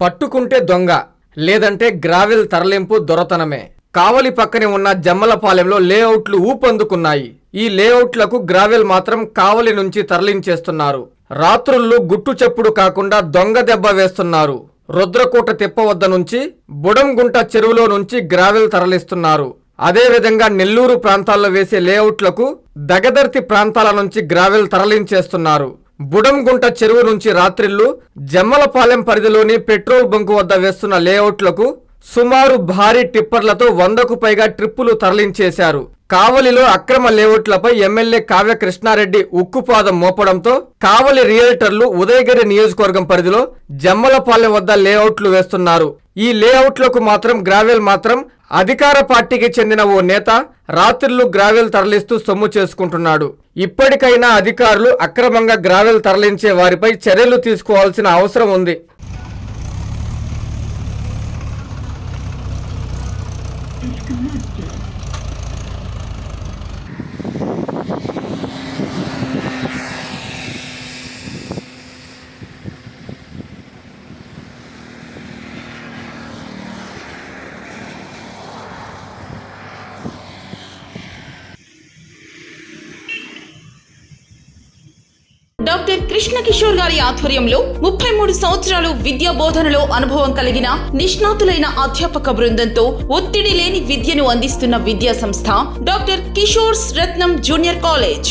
పట్టుకుంటే దొంగ లేదంటే గ్రావెల్ తరలింపు దొరతనమే. కావలి పక్కనే ఉన్న జమ్మలపాలెంలో లేఅవుట్లు ఊపందుకున్నాయి. ఈ లేఅవుట్లకు గ్రావెల్ మాత్రం కావలి నుంచి తరలించేస్తున్నారు. రాత్రుళ్ళు గుట్టు చెప్పుడు కాకుండా దొంగ దెబ్బ వేస్తున్నారు. రుద్రకోట తిప్ప వద్ద నుంచి బుడంగుంట చెరువులో నుంచి గ్రావెల్ తరలిస్తున్నారు. అదేవిధంగా నెల్లూరు ప్రాంతాల్లో వేసే లేఅవుట్లకు దగదర్తి ప్రాంతాల నుంచి గ్రావెల్ తరలించేస్తున్నారు. బుడంగుంట చెరువు నుంచి రాత్రిళ్ళు జమ్మలపాలెం పరిధిలోని పెట్రోల్ బంకు వద్ద వేస్తున్న లేఅవుట్లకు సుమారు భారీ టిప్పర్లతో వందకు పైగా ట్రిప్పులు తరలించేశారు. కావలిలో అక్రమ లేఅవుట్లపై ఎమ్మెల్యే కావ్య కృష్ణారెడ్డి ఉక్కుపాదం మోపడంతో కావలి రియల్టర్లు ఉదయగిరి నియోజకవర్గం పరిధిలో జమ్మలపాలెం వద్ద లేఅవుట్లు వేస్తున్నారు. ఈ లేఅవుట్లకు మాత్రం గ్రావెల్ మాత్రం అధికార పార్టీకి చెందిన ఓ నేత రాత్రులు గ్రావెల్ తరలిస్తూ సొమ్ము చేసుకుంటున్నాడు. ఇప్పటికైనా అధికారులు అక్రమంగా గ్రావెల్ తరలించే వారిపై చర్యలు తీసుకోవాల్సిన అవసరం ఉంది. డాక్టర్ కృష్ణ కిషోర్ గారి ఆధ్వర్యంలో ముప్పై మూడు సంవత్సరాలు విద్యా బోధనలో అనుభవం కలిగిన నిష్ణాతులైన అధ్యాపక బృందంతో ఒత్తిడి లేని విద్యను అందిస్తున్న విద్యా సంస్థ doctor Kishores Ratnam junior college.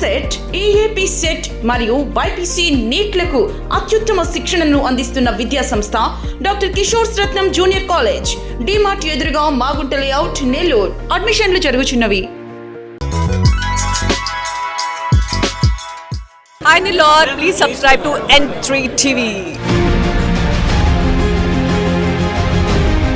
EAPCET EAPCET మరియు బైపీసీ నీట్లకు అత్యుత్తమ శిక్షణను అందిస్తున్న విద్యా సంస్థ doctor Kishore Ratnam junior college DMart ఎదురుగా మాగుంట లేఅవుట్ నెల్లూరు. అడ్మిషన్లు జరుగుచున్నవి. Hi Nilor, please subscribe to N3 TV.